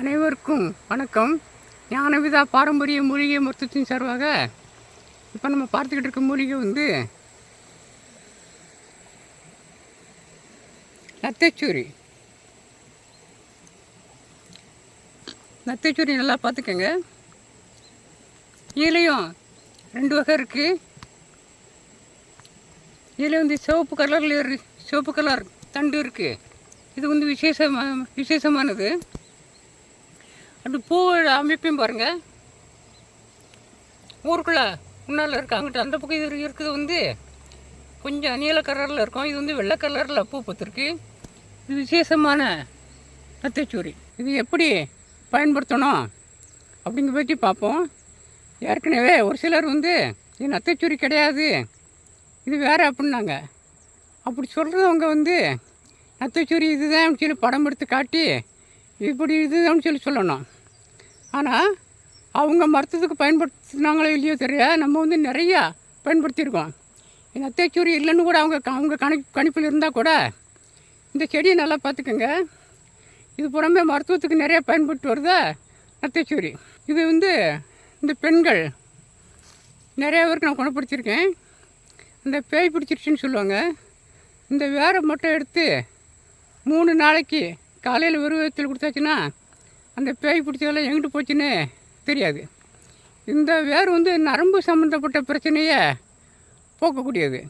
அனைவருக்கும் வணக்கம். ஞானவிதா பாரம்பரிய மூலிகை மருத்துவத்தின் சார்பாக இப்போ நம்ம பார்த்துக்கிட்டு இருக்க மூலிகை வந்து நத்தைச்சூரி. நத்தைச்சூரி நல்லா பார்த்துக்கோங்க. இதுலேயும் ரெண்டு வகை இருக்குது இதில் வந்து சிவப்பு கலரில் சிவப்பு கலர் தண்டு இருக்குது இது வந்து விசேஷமா விசேஷமானது. அப்படி பூ அமைப்பையும் பாருங்கள் ஊருக்குள்ளே முன்னால் இருக்கு அங்கிட்ட அந்த பக்கம் இது இருக்குது வந்து கொஞ்சம் நீல கலரில் இருக்கும். இது வந்து வெள்ளை கலரில் பூ பூத்திருக்கு. இது விசேஷமான நத்தைச்சூரி இது எப்படி பயன்படுத்தணும் அப்படிங்க பற்றி பார்ப்போம். ஏற்கனவே ஒரு சிலர் வந்து இது நத்தைச்சூரி கிடையாது இது வேறு அப்படின்னாங்க. அப்படி சொல்கிறவங்க வந்து நத்தைச்சூரி இதுதான் சொல்லி படம் எடுத்து காட்டி இப்படி இதுதான் சொல்லி சொல்லணும். ஆனால் அவங்க மருத்துவத்துக்கு பயன்படுத்தினாங்களோ இல்லையோ தெரிய நம்ம வந்து நிறையா பயன்படுத்தியிருக்கோம். இந்த நத்தைச்சூரி இல்லைன்னு கூட அவங்க க- அவங்க கணி கணிப்பில் இருந்தால் கூட இந்த செடியை நல்லா பார்த்துக்கோங்க. இது புறமே மருத்துவத்துக்கு நிறைய பயன்பட்டு வருதா? நத்தைச்சூரி இது வந்து இந்த பெண்கள் நிறைய பேருக்கு நான் குணப்படுத்தியிருக்கேன் இந்த பேய் பிடிச்சிருச்சுன்னு சொல்லுவாங்க. இந்த வேரை மட்டும் எடுத்து மூணு நாளைக்கு காலையில் விருவத்தில் கொடுத்தாச்சுன்னா அந்த பேய் பிடிச்சதெல்லாம் எங்கிட்டு போச்சுன்னு தெரியாது. இந்த வேர் வந்து நரம்பு சம்மந்தப்பட்ட பிரச்சனையை போக்கக்கூடியது.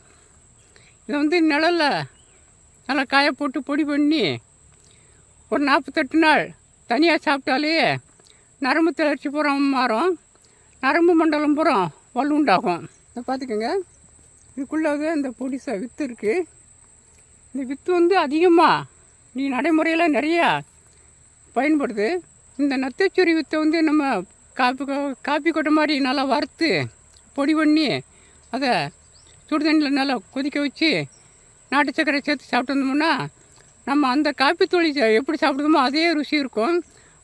இதை வந்து நிழலில் நல்லா காய போட்டு பொடி பண்ணி ஒரு நாற்பத்தெட்டு நாள் தனியாக சாப்பிட்டாலே நரம்பு தளர்ச்சி புறம் மாறும். நரம்பு மண்டலம் புறம் வலுண்டாகும். இதை பார்த்துக்கோங்க. இதுக்குள்ளே இந்த பொடிசா வித்து இருக்குது இந்த வித்து வந்து அதிகமாக நீ நடைமுறையில் நிறையா பயன்படுது இந்த நத்தைச்சுரி வித்தை வந்து நம்ம காப்பி காப்பி கொட்டை மாதிரி நல்லா வறுத்து பொடி பண்ணி அதை சுடு தண்ணியில் நல்லா கொதிக்க வச்சு நாட்டு சர்க்கரை சேர்த்து சாப்பிட்டு வந்தோம்னா நம்ம அந்த காப்பி தூளி எப்படி சாப்பிடுதோமோ அதே ருசி இருக்கும்.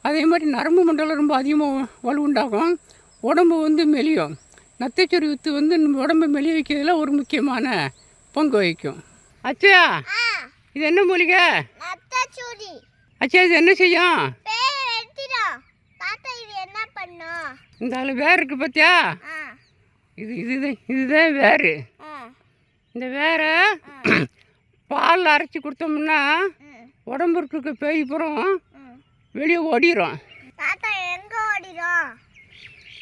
அதே மாதிரி நரம்பு மண்டலம் ரொம்ப அதிகமாக வலு உண்டாகும். உடம்பு வந்து மெலியும். நத்தைச்சுரி வித்து வந்து நம்ம உடம்பை மெலிய வைக்கிறதுல ஒரு முக்கியமான பங்கு வகிக்கும். அச்சா இது என்ன மூலிகை? அச்சா இது என்ன செய்யும் பேர் எடுத்துடும் தாத்தா இது என்ன பண்ணும் இந்த ஆள் வேர் இருக்கு பார்த்தியா இது இதுதான் இதுதான் வேறு. இந்த வேரை பால் அரைச்சி கொடுத்தோம்னா உடம்பு இருக்க பேய் புறம் வெளியே ஓடிடும்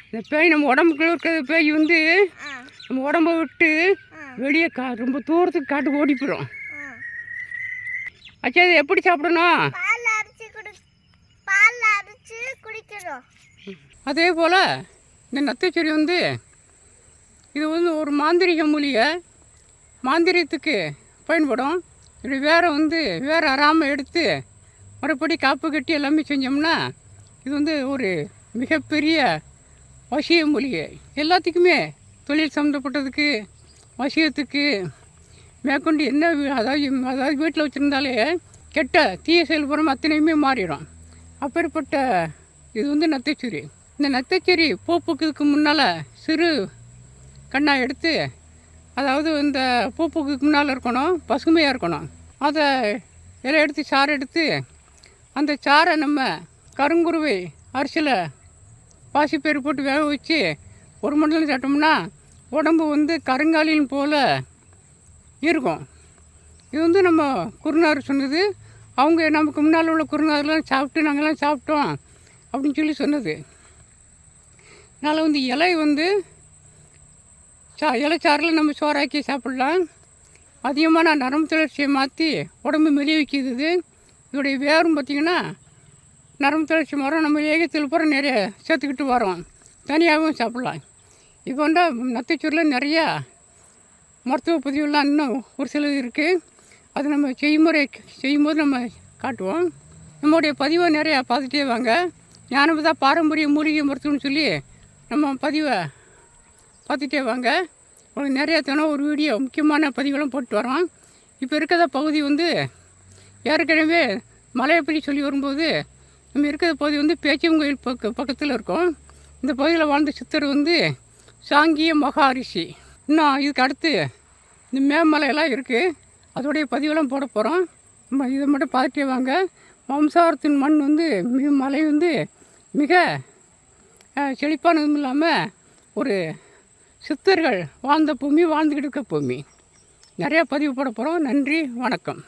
இந்த பேய் நம்ம உடம்புக்குள்ள இருக்கிற பேய் வந்து நம்ம உடம்ப விட்டு வெளியே கா ரொம்ப தூரத்துக்கு காட்டு ஓடி போயிடும் அச்சா இது எப்படி சாப்பிடணும்? பால் அரைச்சி குடி பால் அரைச்சி குடிக்கணும். அதே போல் இந்த நத்தைச்செடி வந்து இது வந்து ஒரு மாந்திரிக மூலிகை. மாந்திரியத்துக்கு பயன்படும். இப்படி வேற வந்து வேறு அறாமல் எடுத்து மறுபடி காப்பு கட்டி எல்லாமே செஞ்சோம்னா இது வந்து ஒரு மிகப்பெரிய வசிய மூலிகை. எல்லாத்துக்குமே தொழில் சம்மந்தப்பட்டதுக்கு வசியத்துக்கு மேற்கொண்டு என்ன அதாவது அதாவது வீட்டில் வச்சுருந்தாலே கெட்ட தீய செயல்புறம் அத்தனையுமே மாறிடும். அப்பேற்பட்ட இது வந்து நத்தைச்சூரி. இந்த நத்தைச்சூரி பூப்புக்குக்கு முன்னால் சிறு கண்ணாக எடுத்து அதாவது இந்த பூப்புக்கு முன்னால் இருக்கணும் பசுமையாக இருக்கணும். அதை இலை எடுத்து சாறு எடுத்து அந்த சாறை நம்ம கருங்குருவை அரிசியில் பாசிப்பயிறு போட்டு வேக வச்சு ஒரு மண்டலம் சாப்பிட்டோம்னா உடம்பு வந்து கருங்காலின் போல் இருக்கும். இது வந்து நம்ம குருநார் சொன்னது. அவங்க நமக்கு முன்னால் உள்ள குருநார்லாம் சாப்பிட்டு நாங்கள்லாம் சாப்பிட்டோம். அப்படின்னு சொல்லி சொன்னது. அதனால் வந்து இலை வந்து சா இலைச்சாறில் நம்ம சோறாக்கி சாப்பிட்லாம். அதிகமான நரம்பு தளர்ச்சியை மாற்றி உடம்பு மெலிய வைக்கிது இதோடைய வேரும் பார்த்திங்கன்னா நரம்பு தளர்ச்சி மரம் நம்ம ஏகத்தில் பூரா நிறைய சேர்த்துக்கிட்டு வரோம். தனியாகவும் சாப்பிட்லாம். இப்போ வந்து நத்தைச்சூரில் நிறையா மருத்துவ பதிவுலாம் இன்னும் ஒரு சிலது இருக்குது அது நம்ம செய்முறை செய்யும்போது நம்ம காட்டுவோம். நம்மளுடைய பதிவை நிறையா பார்த்துட்டே வாங்க. ஞானபதா பாரம்பரிய மூலிகை மருத்துவம்னு சொல்லி நம்ம பதிவை பார்த்துட்டே வாங்க. உங்களுக்கு நிறைய தினம் ஒரு வீடியோ முக்கியமான பதிவுகளும் போட்டு வரோம் இப்போ இருக்கிற பகுதி வந்து ஏற்கனவே மலையை பற்றி சொல்லி வரும்போது நம்ம இருக்கிற பகுதி வந்து பேச்சியம் கோயில் பக்க பக்கத்தில் இருக்கோம். இந்த பகுதியில் வாழ்ந்த சித்தர் வந்து சாங்கிய மகாரிஷி. இன்னும் இதுக்கு அடுத்து இந்த மேமலையெல்லாம் இருக்குது அதோடைய பதிவெல்லாம் போட போகிறோம் நம்ம இதை மட்டும் பார்த்துட்டே வாங்க. வம்சாவரத்தின் மண் வந்து மலை வந்து மிக செழிப்பானதும் இல்லாமல் ஒரு சித்தர்கள் வாழ்ந்த பூமி வாழ்ந்துக்கிட்டு இருக்க பூமி. நிறையா பதிவு போட போகிறோம் நன்றி வணக்கம்.